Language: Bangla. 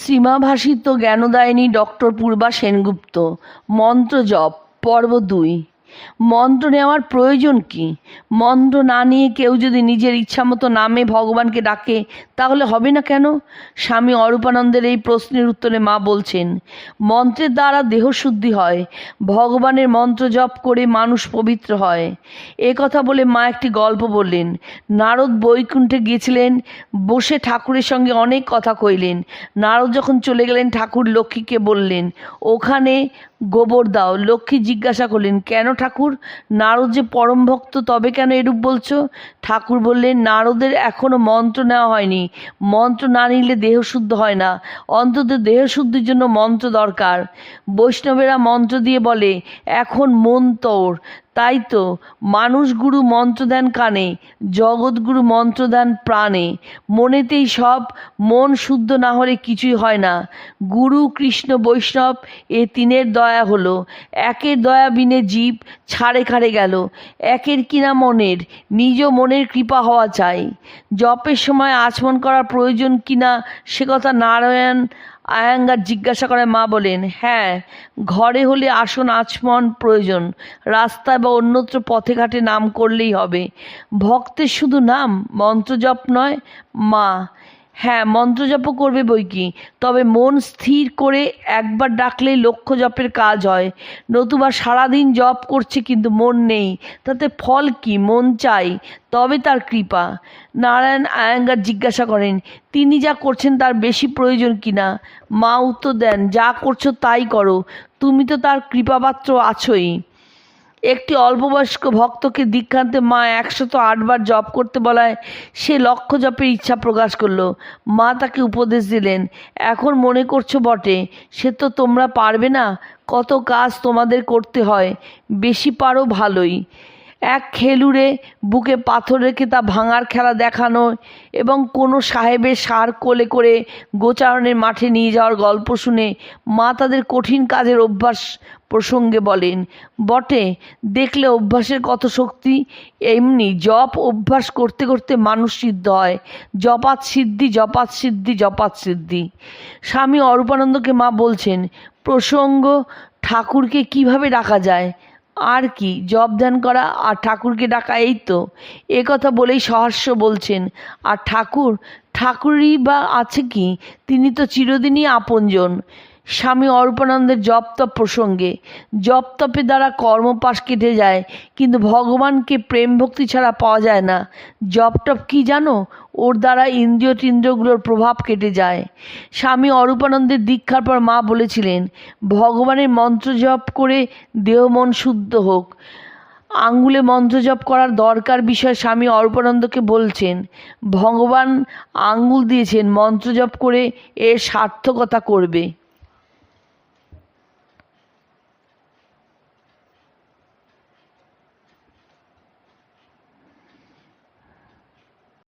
শ্রীমাভাষিত জ্ঞানদায়িনী ডক্টর পূর্বা সেনগুপ্ত। মন্ত্র জপ পর্ব দুই। মন্ত্র নেওয়ার প্রয়োজন কি? মন্ত্র না নিয়ে কেউ যদি নিজের ইচ্ছামতো নামে ভগবানকে ডাকে, তাহলে হবে না কেন? স্বামী অরূপানন্দের এই প্রশ্নের উত্তরে মা বলছেন, মন্ত্রের দ্বারা দেহশুদ্ধি হয়, ভগবানের মন্ত্র জপ করে মানুষ পবিত্র হয়। এ কথা বলে মা একটি গল্প বললেন। নারদ বৈকুণ্ঠে গিয়েছিলেন, বসে ঠাকুরের সঙ্গে অনেক কথা কইলেন। নারদ যখন চলে গেলেন, ঠাকুর লক্ষ্মীকে বললেন, ওখানে গোবর দাও। লক্ষ্মী জিজ্ঞাসা করলেন, কেন ঠাকুর, নারদ যে পরম ভক্ত, তবে কেন এরূপ বলছো? ঠাকুর বললেন, নারদের এখনও মন্ত্র নেওয়া হয়নি। মন্ত্র না নিলে দেহ শুদ্ধ হয় না। অন্তত দেহ শুদ্ধির জন্য মন্ত্র দরকার। বৈষ্ণবেরা মন্ত্র দিয়ে বলে, এখন মন তোর। তাই তো মানুষ গুরু মন্ত্র দেন কানে, জগৎগুরু মন্ত্র দেন প্রাণে। মনেতেই সব, মন শুদ্ধ না হলে কিছুই হয় না। গুরু কৃষ্ণ বৈষ্ণব, এ তিনের দয়া হলো। একের দয়া বিনে জীব ছাড়ে খাড়ে গেল। একের কিনা মনের, নিজ মনের কৃপা হওয়া চাই। জপের সময় আচমন করার প্রয়োজন কিনা সে কথা নারায়ণ আয়াঙ্গার জিজ্ঞাসা করে, মা বলেন হ্যাঁ ঘরে হলে আসন আচমন প্রয়োজন। রাস্তায় বা অন্যত্র পথে ঘাটে নাম করলেই হবে। ভক্তের শুধু নাম, মন্ত্রজপ নয়, মা হ্যাঁ মন্ত্র জপও করবে বই কি? তবে মন স্থির করে একবার ডাকলেই লক্ষ্য জপের কাজ হয়। নতুবা সারাদিন জপ করছে কিন্তু মন নেই। তাতে ফল কি? মন চাই, তবে তার কৃপা। নারায়ণ আয়াঙ্গার জিজ্ঞাসা করেন, তিনি যা করছেন তার বেশি প্রয়োজন কিনা মা উত্তর দেন, যা করছ তাই করো। তুমি তো তার কৃপাপাত্র আছোই। একটি অল্পবয়স্ক ভক্তকে দীক্ষান্তে মা একশত আটবার জপ করতে বলায় সে লক্ষ্য জপের ইচ্ছা প্রকাশ করল। মা তাকে উপদেশ দিলেন, এখন মনে করছ বটে, সে তো তোমরা পারবে না, কত কাজ তোমাদের করতে হয়, বেশি পারো ভালোই। এক খেলুড়ে বুকে পাথর রেখে তা ভাঙার খেলা দেখানো এবং কোনো সাহেবের সার কোলে করে গোচারণের মাঠে নিয়ে যাওয়ার গল্প শুনে মা তাদের কঠিন কাজের অভ্যাস প্রসঙ্গে বলেন, বটে, দেখলে অভ্যাসের কত শক্তি, এমনি জপ অভ্যাস করতে করতে মানুষ সিদ্ধ হয়। জপাত সিদ্ধি জপাত সিদ্ধি জপাত সিদ্ধি। স্বামী অরূপানন্দকে মা বলছেন, প্রসঙ্গ ঠাকুরকে কীভাবে ডাকা যায়? আর কি? জপ ধ্যান করা আর ঠাকুরকে ডাকা, এই তো। এ কথা বলেই সহস্য বলছেন। আর ঠাকুর? ঠাকুরই বা আছে কি? তিনি তো চিরদিনই আপনজন। স্বামী অর্পণানন্দের জপ তপ প্রসঙ্গে। জপ তপের দ্বারা কর্মপাশ কেটে যায়, কিন্তু ভগবানকে প্রেম ভক্তি ছাড়া পাওয়া যায় না। জপ টপ কী জানো? ওর দ্বারা ইন্দ্রিয় টিন্দ্রিয়গুলোর প্রভাব কেটে যায়। স্বামী অরূপানন্দের দীক্ষার পর মা বলেছিলেন, ভগবানের মন্ত্র জপ করে দেহ মন শুদ্ধ হোক। আঙ্গুলে মন্ত্র জপ করার দরকার বিষয়ে স্বামী অর্পণানন্দকে বলছেন, ভগবান আঙ্গুল দিয়েছেন মন্ত্র জপ করে এর সার্থকতা করবে।